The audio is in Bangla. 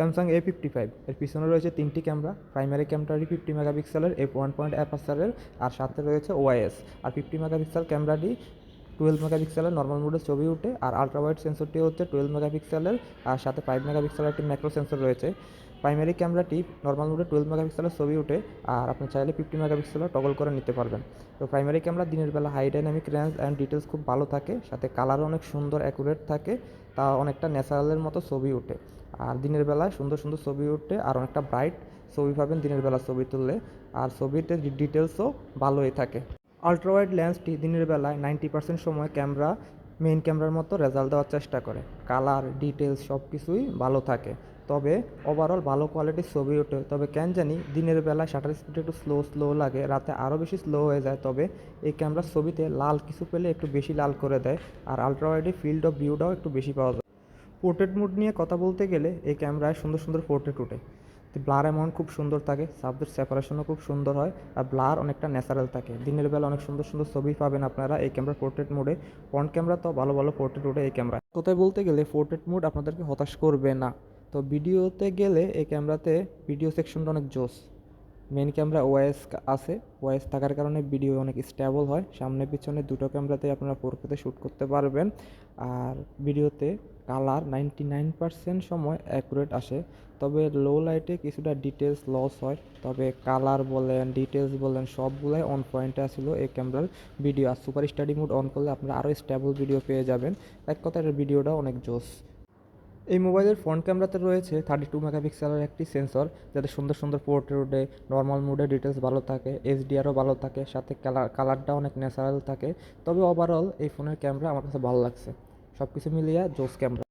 স্যামসাং এ ফিফটি ফাইভ এর পিছনে রয়েছে তিনটি ক্যামেরা প্রাইমারি ক্যামেরাটি ফিফটি মেগাপিক্সেলের এফ ওয়ান পয়েন্ট অ্যাপাসারের আর সাথে রয়েছে ওয়াইএস আর ফিফটি মেগাপিক্সেল ক্যামেরাটি টুয়েলভ মেগাপিক্সেলের নর্মাল মোডে ছবি উঠে আর আলট্রা ওয়াইড সেন্সরটি হচ্ছে টুয়েলভ মেগাপিক্সেলের আর সাথে ফাইভ মেগাপিক্সেলের একটি ম্যাক্রো সেন্সর রয়েছে। প্রাইমারি ক্যামেরাটি নর্মাল মোডে টুয়েলভ মেগাপিক্সেলের ছবি উঠে আর আপনি চাইলে ফিফটি মেগাপিক্সেলের টগল করে নিতে পারবেন। তো প্রাইমারি ক্যামেরা দিনের বেলা high dynamic range and details খুব ভালো থাকে, সাথে কালারও অনেক সুন্দর অ্যাকুরেট থাকে, তা অনেকটা ন্যাচারালের মতো ছবি ওঠে। আর দিনের বেলায় সুন্দর সুন্দর ছবি ওঠে আর অনেকটা ব্রাইট ছবি পাবেন দিনের বেলা ছবি তুললে, আর ছবিতে ডিটেলসও ভালোই থাকে। আলট্রাওয়াইড লেন্সটি দিনের বেলায় নাইনটি পার্সেন্ট সময় ক্যামেরা মেইন ক্যামেরার মতো রেজাল্ট দেওয়ার চেষ্টা করে। কালার ডিটেলস সব কিছুই ভালো থাকে। তবে ওভারঅল ভালো কোয়ালিটির ছবি ওঠে। তবে কেন জানি দিনের বেলায় শাটার স্পিড একটু স্লো স্লো লাগে। রাতে আরও বেশি স্লো হয়ে যায়। তবে এই ক্যামেরার ছবিতে লাল কিছু পেলে একটু বেশি লাল করে দেয়। আর আলট্রাওয়াইডে ফিল্ড অফ ভিউটাও একটু বেশি পাওয়া যায়। পোর্ট্রেট মুড নিয়ে কথা বলতে গেলে এই ক্যামেরায় সুন্দর সুন্দর পোর্ট্রেট ওঠে। ব্লার অ্যামাউন্ট খুব সুন্দর থাকে সাবজেক্ট সেপারেশনও খুব সুন্দর হয়, আর ব্লার অনেকটা ন্যাচারাল থাকে। দিনের বেলা অনেক সুন্দর সুন্দর ছবি পাবেন আপনারা এই ক্যামেরা পোর্ট্রেট মোডে ফ্রন্ট ক্যামেরা তো ভালো ভালো পোর্ট্রেট মোডে এই ক্যামেরা কোথায় বলতে গেলে পোর্ট্রেট মোড আপনাদেরকে হতাশ করবে না। তো ভিডিওতে গেলে এই ক্যামেরাতে ভিডিও সেকশনটা অনেক জোস। মেন ক্যামেরা ওয়াইএস আছে। ওয়াইএস থাকার কারণে ভিডিও অনেক স্টেবল হয়। সামনে পিছনে দুটো ক্যামেরাতে আপনারা ফোরকেতে শ্যুট করতে পারবেন। আর ভিডিওতে কালার নাইনটি নাইন পার্সেন্ট সময় অ্যাকুরেট আসে। তবে লো লাইটে কিছুটা ডিটেলস লস হয়। তবে কালার বলেন ডিটেলস বলেন, সবগুলাই অন পয়েন্টে আসলো এই ক্যামেরার ভিডিও আর সুপার স্টাডি মোড অন করলে আপনারা আরও স্টেবল ভিডিও পেয়ে যাবেন। এক এটার ভিডিওটা অনেক জোস। এই মোবাইলের ফ্রন্ট ক্যামেরাতে রয়েছে থার্টি টু মেগাপিক্সেলের একটি সেন্সর যাতে সুন্দর সুন্দর পোর্ট্রেটে নর্মাল মুডে ডিটেলস ভালো থাকে এসডিআরও ভালো থাকে, সাথে কালার কালারটা অনেক ন্যাচারাল থাকে। তবে ওভারঅল এই ফোনের ক্যামেরা আমার কাছে ভালো লাগছে। সব কিছু মিলিয়ে জোস ক্যামেরা